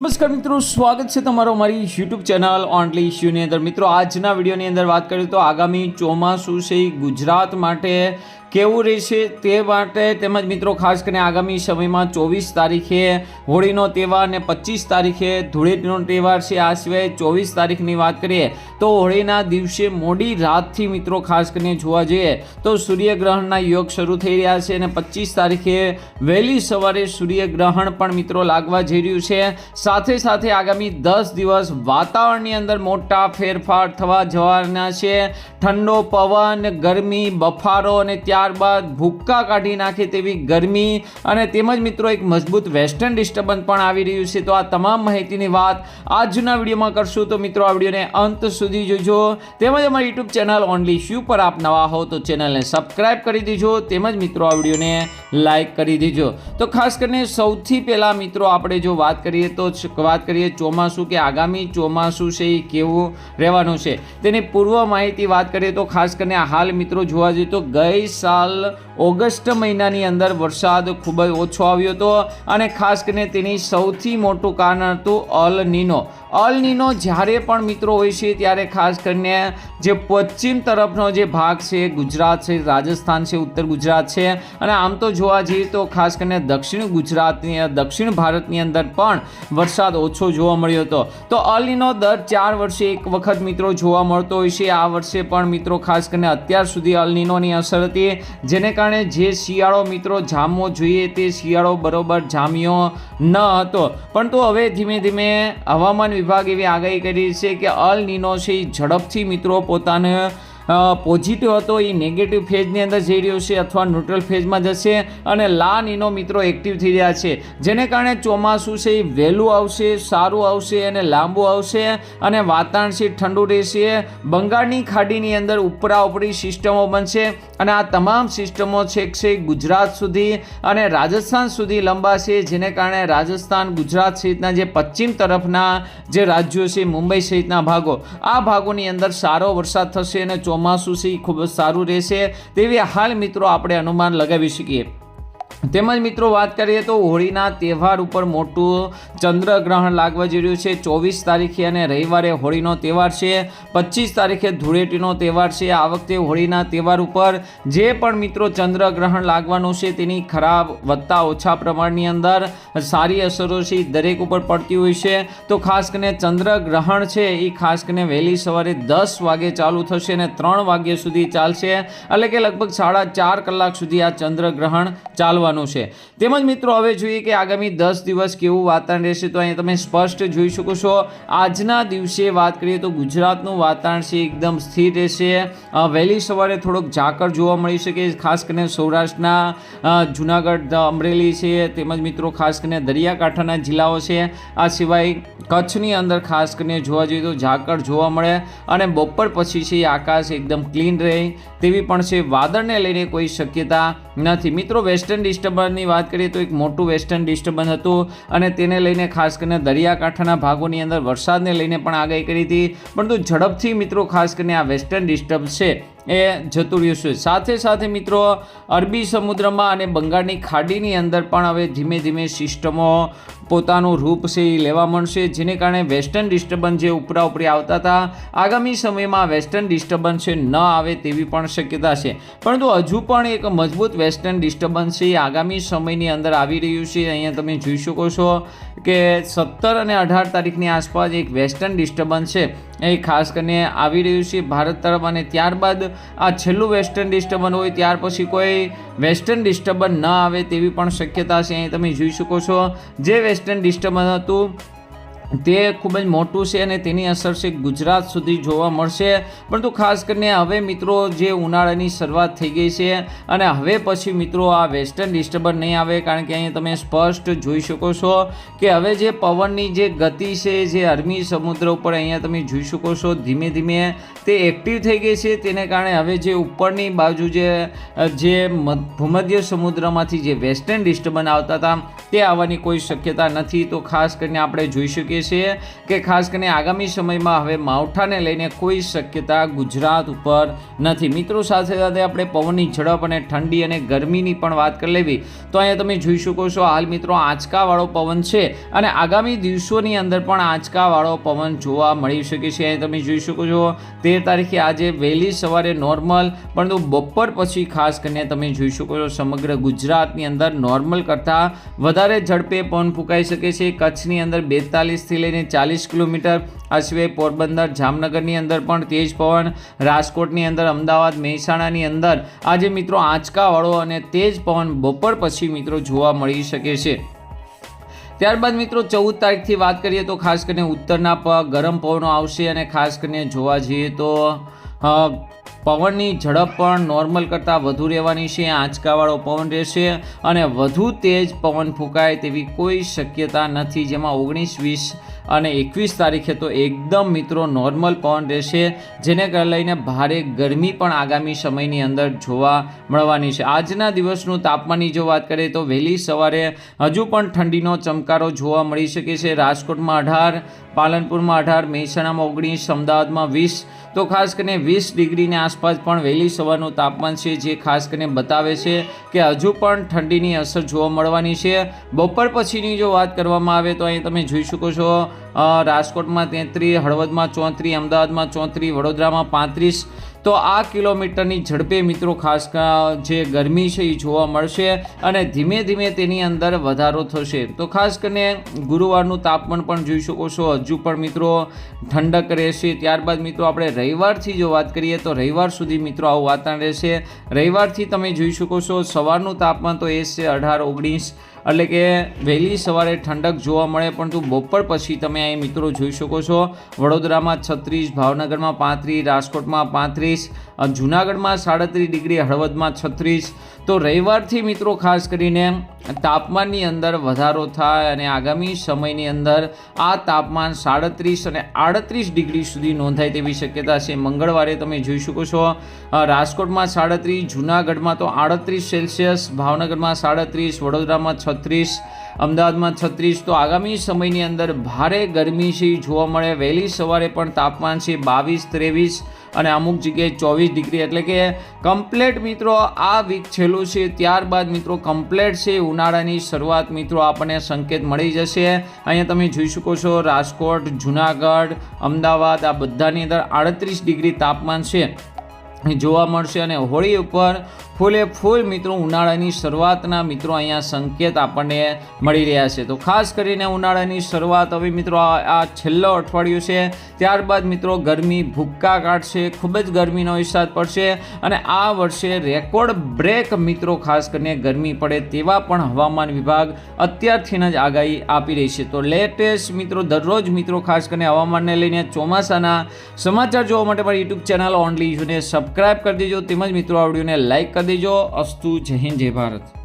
નમસ્કાર મિત્રો, સ્વાગત છે તમારો મારી યુટ્યુબ ચેનલ ઓનલી ઇશ્યુની અંદર. મિત્રો, આજના વિડીયોની અંદર વાત કરીએ તો આગામી ચોમાસું છે. ગુજરાત માટે કેવું રહેશે તે માટે તેમજ મિત્રો, ખાસ કરીને આગામી સમયમાં ચોવીસ તારીખે હોળીનો તહેવાર અને પચીસ તારીખે ધૂળેટીનો તહેવાર છે. આ સિવાય ચોવીસ તારીખની વાત કરીએ તો હોળીના દિવસે મોડી રાતથી મિત્રો, ખાસ કરીને જોવા જઈએ તો સૂર્યગ્રહણના યોગ શરૂ થઈ રહ્યા છે અને પચીસ તારીખે વહેલી સવારે સૂર્યગ્રહણ પણ મિત્રો લાગવા જઈ રહ્યું છે. સાથે સાથે આગામી દસ દિવસ વાતાવરણની અંદર મોટા ફેરફાર થવા જવાના છે. ઠંડો પવન, ગરમી, બફારો અને ત્યારબાદ ભૂક્કા કાઢી નાખે તેવી ગરમી અને તેમજ મિત્રો એક મજબૂત વેસ્ટર્ન ડિસ્ટર્બન્સ પણ આવી રહ્યું છે. તો આ તમામ માહિતીની વાત આજના વિડીયોમાં કરશું. તો મિત્રો, આ વિડીયોને અંત સુધી જોજો. તેમજ અમારી યુટ્યુબ ચેનલ ઓનલી શ્યુ પર આપ નવા હો તો ચેનલને સબસ્ક્રાઈબ કરી દેજો. તેમજ મિત્રો, આ વિડીયોને લાઈક કરી દેજો. તો ખાસ કરીને સૌથી પહેલાં મિત્રો, આપણે જો વાત કરીએ તો વાત કરીએ ચોમાસું કે આગામી ચોમાસું છે એ કેવું રહેવાનું છે. તેની પૂર્વ માહિતી વાત કરીએ તો ખાસ કરીને હાલ મિત્રો જોવા જઈએ તો ગઈ সাল ઓગસ્ટ મહિનાની અંદર વરસાદ ખૂબ જ ઓછો આવ્યો હતો અને ખાસ કરીને તેની સૌથી મોટું કારણ હતું અલ નીનો. અલ નીનો જ્યારે પણ મિત્રો હોય છે, ત્યારે ખાસ કરીને જે પશ્ચિમ તરફનો જે ભાગ છે, ગુજરાત છે, રાજસ્થાન છે, ઉત્તર ગુજરાત છે, અને આમ તો જોવા જઈએ તો ખાસ કરીને દક્ષિણ ગુજરાતની, દક્ષિણ ભારતની અંદર પણ વરસાદ ઓછો જોવા મળ્યો હતો. તો અલ નીનો દર ચાર વર્ષે એક વખત મિત્રો જોવા મળતો હોય છે. આ વર્ષે પણ મિત્રો ખાસ કરીને અત્યાર સુધી અલ નીનોની અસર હતી, જેને કારણે જે શિયાળો મિત્રો જામવો જોઈએ તે શિયાળો બરોબર જામ્યો ન હતો. પરંતુ હવે ધીમે ધીમે હવામાન વિભાગ એવી આગાહી કરી છે કે અલ નીનો છે ઝડપથી મિત્રો પોતાને પોઝિટિવ હતો એ નેગેટિવ ફેઝની અંદર જઈ રહ્યો છે અથવા ન્યુટ્રલ ફેઝમાં જશે અને લા નીનો મિત્રો એક્ટિવ થઈ રહ્યા છે. જેને કારણે ચોમાસું છે એ વહેલું આવશે, સારું આવશે અને લાંબુ આવશે અને વાતાવરણ છે ઠંડુ રહેશે. બંગાળની ખાડીની અંદર ઉપરા ઉપરી સિસ્ટમો બનશે અને આ તમામ સિસ્ટમો છેક છે ગુજરાત સુધી અને રાજસ્થાન સુધી લંબાશે જેને કારણે રાજસ્થાન, ગુજરાત સહિતના જે પશ્ચિમ તરફના જે રાજ્યો છે, મુંબઈ સહિતના ભાગો, આ ભાગોની અંદર સારો વરસાદ થશે અને ચોમાસું છે એ ખૂબ જ સારું રહેશે. તેવી હાલ મિત્રો આપણે અનુમાન લગાવી શકીએ. તેમજ મિત્રો વાત કરીએ તો હોળીના તહેવાર ઉપર મોટું ચંદ્રગ્રહણ લાગવા જઈ રહ્યું છે. ચોવીસ તારીખે અને રવિવારે હોળીનો તહેવાર છે. પચીસ તારીખે ધૂળેટીનો તહેવાર છે. આ વખતે હોળીના તહેવાર ઉપર જે પણ મિત્રો ચંદ્રગ્રહણ લાગવાનું છે તેની ખરાબ વત્તા ઓછા પ્રમાણની અંદર સારી અસરો છે દરેક ઉપર પડતી હોય છે. તો ખાસ કરીને ચંદ્રગ્રહણ છે, એ ખાસ કરીને વહેલી સવારે દસ વાગે ચાલુ થશે અને ત્રણ વાગ્યા સુધી ચાલશે. એટલે કે લગભગ સાડા ચાર કલાક સુધી આ ચંદ્રગ્રહણ ચાલવાનું છે. તેમજ મિત્રો, હવે જોઈએ કે આગામી દસ દિવસ કેવું વાતાવરણ રહેશે, તો અહીંયા તમે સ્પષ્ટ જોઈ શકો છો. આજના દિવસે વાત કરીએ તો ગુજરાતનું વાતાવરણ છે એકદમ સ્થિર રહેશે. વહેલી સવારે થોડોક ઝાકળ જોવા મળી શકે, ખાસ કરીને સૌરાષ્ટ્રના જુનાગઢ, અમરેલી છે, તેમજ મિત્રો, ખાસ કરીને દરિયાકાંઠાના જિલ્લાઓ છે. આ સિવાય કચ્છની અંદર ખાસ કરીને જોવા જઈએ તો ઝાકળ જોવા મળે અને બપોર પછી છે આકાશ એકદમ ક્લીન રહે. તેવી પણ છે, વાદળને લઈને કોઈ શક્યતા નથી. મિત્રો વેસ્ટર્ન ડિસ્ટર્બન્સની વાત કરીએ તો એક મોટું વેસ્ટર્ન ડિસ્ટર્બન્સ હતું અને તેને લઈને ખાસ કરીને દરિયાકાંઠાના ભાગોની અંદર વરસાદને લઈને પણ આગાહી કરી હતી. પરંતુ ઝડપથી મિત્રો ખાસ કરીને આ વેસ્ટર્ન ડિસ્ટર્બ છે. એ જતું રહ્યું છે. સાથે સાથે મિત્રો, અરબી સમુદ્રમાં અને બંગાળની ખાડીની અંદર પણ હવે ધીમે ધીમે સિસ્ટમો પોતાનું રૂપ છે એ લેવા મળશે જેને કારણે વેસ્ટર્ન ડિસ્ટર્બન્સ જે ઉપરા ઉપરી આવતા હતા, આગામી સમયમાં વેસ્ટર્ન ડિસ્ટર્બન્સ છે, ન આવે તેવી પણ શક્યતા છે. પરંતુ હજુ પણ એક મજબૂત વેસ્ટર્ન ડિસ્ટર્બન્સ છે આગામી સમયની અંદર આવી રહ્યું છે. અહીંયા તમે જોઈ શકો છો કે સત્તર અને અઢાર તારીખની આસપાસ એક વેસ્ટર્ન ડિસ્ટર્બન્સ છે. એ ખાસ કરીને આવી રહ્યું છે ભારત તરફ અને ત્યારબાદ આ છેલ્લું વેસ્ટર્ન ડિસ્ટર્બન્સ હોય ત્યાર પછી કોઈ વેસ્ટર્ન ડિસ્ટર્બન્સ ન આવે તેવી પણ શક્યતા છે. અહીં તમે જોઈ શકો છો. જે વેસ્ટર્ન ડિસ્ટર્બન્સ હતું તે ખૂબ જ મોટું છે અને તેની અસર છે ગુજરાત સુધી જોવા મળશે. પરંતુ ખાસ કરીને હવે મિત્રો જે ઉનાળાની શરૂઆત થઈ ગઈ છે અને હવે પછી મિત્રો આ વેસ્ટર્ન ડિસ્ટર્બન્સ નહીં આવે કારણ કે અહીંયા તમે સ્પષ્ટ જોઈ શકો છો કે હવે જે પવનની જે ગતિ છે, જે અરબી સમુદ્ર ઉપર અહીંયા તમે જોઈ શકો છો ધીમે ધીમે તે એક્ટિવ થઈ ગઈ છે. તેને કારણે હવે જે ઉપરની બાજુ જે જે મધ- ભૂમધ્ય સમુદ્રમાંથી જે વેસ્ટર્ન ડિસ્ટર્બન્સ આવતા હતા તે આવવાની કોઈ શક્યતા નથી. તો ખાસ કરીને આપણે જોઈ શકીએ શકીએ છીએ કે ખાસ કરીને આગામી સમયમાં હવે માવઠાને લઈને કોઈ શક્યતા ગુજરાત ઉપર નથી. મિત્રો, સાથે સાથે આપણે પવનની ઝડપ અને ઠંડી અને ગરમીની પણ વાત કરી લેવી, તો અહીંયા તમે જોઈ શકો છો હાલ મિત્રો આંચકાવાળો પવન છે અને આગામી દિવસોની અંદર પણ આંચકાવાળો પવન જોવા મળી શકે છે. અહીં તમે જોઈ શકો છો તેર તારીખે આજે વહેલી સવારે નોર્મલ, પરંતુ બપોર પછી ખાસ કરીને તમે જોઈ શકો છો સમગ્ર ગુજરાતની અંદર નોર્મલ કરતાં વધારે ઝડપે પવન ફૂંકાઈ શકે છે. કચ્છની અંદર બેતાલીસથી લઈને ચાલીસ કિલોમીટર. આ સિવાય પોરબંદર, જામનગરની અંદર પણ તેજ પવન, રાજકોટની અંદર અમદાવાદ, મહેસાણાની અંદર. આજે મિત્રો આંચકાવાળો અને તેજ પવન બપોર પછી મિત્રો જોવા મળી શકે છે. ત્યારબાદ મિત્રો ચૌદ તારીખથી વાત કરીએ તો ખાસ કરીને ઉત્તરના ગરમ પવનો આવશે અને ખાસ કરીને જોવા જઈએ તો પવનની ઝડપ પણ નોર્મલ કરતાં વધુ રહેવાની છે, આંચકાવાળો પવન રહેશે અને વધુ તેજ પવન ફૂંકાય તેવી કોઈ શક્યતા નથી. જેમાં ઓગણીસ, વીસ અને એકવીસ તારીખે તો એકદમ મિત્રો નોર્મલ પવન રહેશે, જેને લઈને ભારે ગરમી પણ આગામી સમયની અંદર જોવા મળવાની છે. આજના દિવસનું તાપમાનની જો વાત કરીએ તો વહેલી સવારે હજુ પણ ઠંડીનો ચમકારો જોવા મળી શકે છે. રાજકોટમાં અઢાર, પાલનપુરમાં અઢાર, મહેસાણામાં ઓગણીસ, અમદાવાદમાં વીસ તો ખાસ કરીને વીસ ડિગ્રીની આસપાસ પણ વહેલી સવારનું તાપમાન છે, જે ખાસ કરીને બતાવે છે કે હજુ પણ ઠંડીની અસર જોવા મળવાની છે. બપોર પછીની જો વાત કરવામાં આવે તો અહીં તમે જોઈ શકો છો રાજકોટમાં તેત્રીસ હળવદમાં ચોત્રીસ અમદાવાદમાં ચોત્રીસ વડોદરામાં પાંત્રીસ તો આ કિલોમીટરની ઝડપે મિત્રો ખાસ જે ગરમી છે એ જોવા મળશે અને ધીમે ધીમે તેની અંદર વધારો થશે. તો ખાસ કરીને ગુરુવારનું તાપમાન પણ જોઈ શકો છો. હજુ પણ મિત્રો ઠંડક રહેશે. ત્યારબાદ મિત્રો આપણે રવિવારથી જો વાત કરીએ તો રવિવાર સુધી મિત્રો આવું વાતાવરણ રહેશે. રવિવારથી તમે જોઈ શકો છો સવારનું તાપમાન તો એ છે અઢાર, ઓગણીસ એટલે કે વહેલી સવારે ઠંડક જોવા મળે, પરંતુ બપોર પછી તમે અહીં મિત્રો જોઈ શકો છો. વડોદરામાં છત્રીસ, ભાવનગરમાં પાંત્રીસ, રાજકોટમાં પાંત્રીસ જૂનાગઢમાં જુનાગઢમાં સાડત્રીસ ડિગ્રી, હળવદમાં છત્રીસ. તો રવિવારથી મિત્રો ખાસ કરીને તાપમાનની અંદર વધારો થાય અને આગામી સમયની અંદર આ તાપમાન સાડત્રીસ અને આડત્રીસ ડિગ્રી સુધી નોંધાય તેવી શક્યતા છે. મંગળવારે તમે જોઈ શકો છો રાજકોટમાં સાડત્રીસ, જુનાગઢમાં તો આડત્રીસ સેલ્સિયસ, ભાવનગરમાં સાડત્રીસ, વડોદરામાં છત્રીસ, અમદાવાદમાં છત્રીસ. તો આગામી સમયની અંદર ભારે ગરમી છે જોવા મળે. વહેલી સવારે પણ તાપમાન છે બાવીસ, ત્રેવીસ અને અમુક જગ્યાએ ચોવીસ ડિગ્રી એટલે કે કમ્પ્લેટ મિત્રો આ વીક છેલ્લું છે. ત્યારબાદ મિત્રો કમ્પ્લેટ છે. ઉનાળાની શરૂઆત મિત્રો આપણને સંકેત મળી જશે. અહીંયા તમે જોઈ શકો છો રાજકોટ, જુનાગઢ, અમદાવાદ આ બધાની અંદર આડત્રીસ ડિગ્રી તાપમાન છે. જોવા મળશે અને હોળી ઉપર ફૂલે ફૂલ મિત્રો ઉનાળાની શરૂઆતના મિત્રો અહીંયા સંકેત આપણને મળી રહ્યા છે. તો ખાસ કરીને ઉનાળાની શરૂઆત હવે મિત્રો આ છેલ્લો અઠવાડિયું છે. ત્યારબાદ મિત્રો ગરમી ભૂક્કા કાઢશે, ખૂબ જ ગરમીનો અહેસાસ પડશે અને આ વર્ષે રેકોર્ડ બ્રેક મિત્રો ખાસ કરીને ગરમી પડે તેવા પણ હવામાન વિભાગ અત્યારથી જ આગાહી આપી રહી છે. તો લેટેસ્ટ મિત્રો દરરોજ મિત્રો ખાસ કરીને હવામાનને લઈને ચોમાસાના સમાચાર જોવા માટે મારી યુટ્યુબ ચેનલ ઓનલી યુને સબસ્ક્રાઇબ કરી દેજો. તેમજ મિત્રો આ લાઇક કરી દેજો. અસ્તુ જય હિન્દ જય ભારત.